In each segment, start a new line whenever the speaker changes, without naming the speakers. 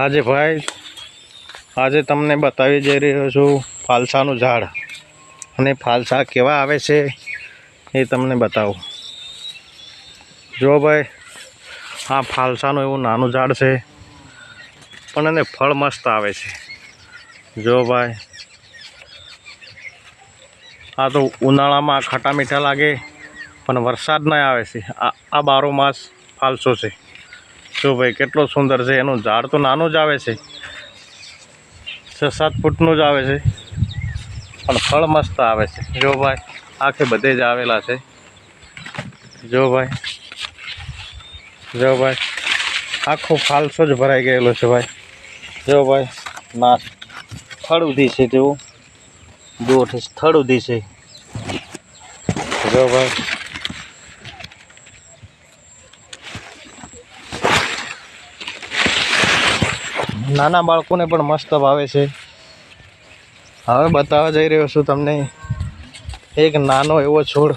આજે ભાઈ, આજે તમને બતાવી જઈ રહ્યો છું ફાલસાનું ઝાડ. અને ફાલસા કેવા આવે છે એ તમને બતાવું. જો ભાઈ, આ ફાલસાનું એવું નાનું ઝાડ છે, પણ એને ફળ મસ્ત આવે છે. જો ભાઈ, આ તો ઉનાળામાં ખાટા મીઠા લાગે, પણ વરસાદ નહીં આવે છે. આ આ બારો માસ ફાલસો છે. જો ભાઈ, કેટલો સુંદર છે, એનું ઝાડ તો નાનું જ આવે છે. છ સાત ફૂટનું જ આવે છે. પણ ફળ મસ્ત આવે છે. જો ભાઈ, આખે બધે જ આવેલા છે. જો ભાઈ જો ભાઈ, આખો ફાલસો જ ભરાઈ ગયેલો છે ભાઈ. જો ભાઈ, ના, સ્થળ ઉધી છે તેવું. જો સ્થળ ઉધી છે. જો ભાઈ નાના બાળકોને પણ મસ્ત ભાવે છે. હવે બતાવવા જઈ રહ્યો છું તમને એક નાનો એવો છોડ.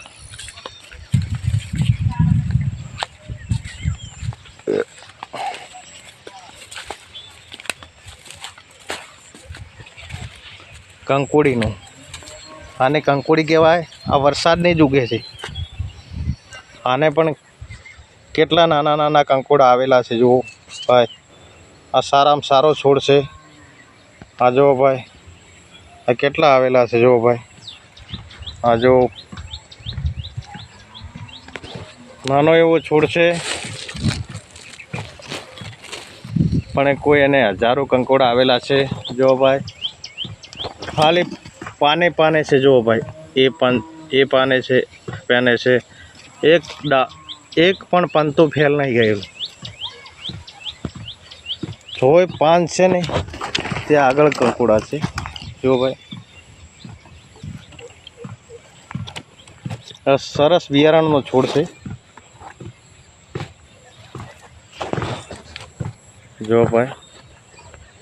કંકોડીનું. આને કંકોડી કહેવાય. આ વરસાદની જ ઉગે છે. આને પણ કેટલા નાના નાના કંકોડા આવેલા છે, જુઓ. ભાઈ. આ સારામાં સારો છોડ છે. આ જુઓ ભાઈ, આ કેટલા આવેલા છે જુઓ ભાઈ. આ જો નાનો એવો છોડ છે. પણ એ કોઈ એને હજારો કંકોડા આવેલા છે. જો ભાઈ, ખાલી પાને પાને છે જુઓ ભાઈ. એ પાન, એ પાને છે, પેને છે. એક ડા એક પણ પંતું ફેલ નહીં ગયેલું. જોઈ પાન છે ને, તે આગળ કંકુડા છે. જો ભાઈ. સરસ બિયારણનો છોડ છે. જો ભાઈ.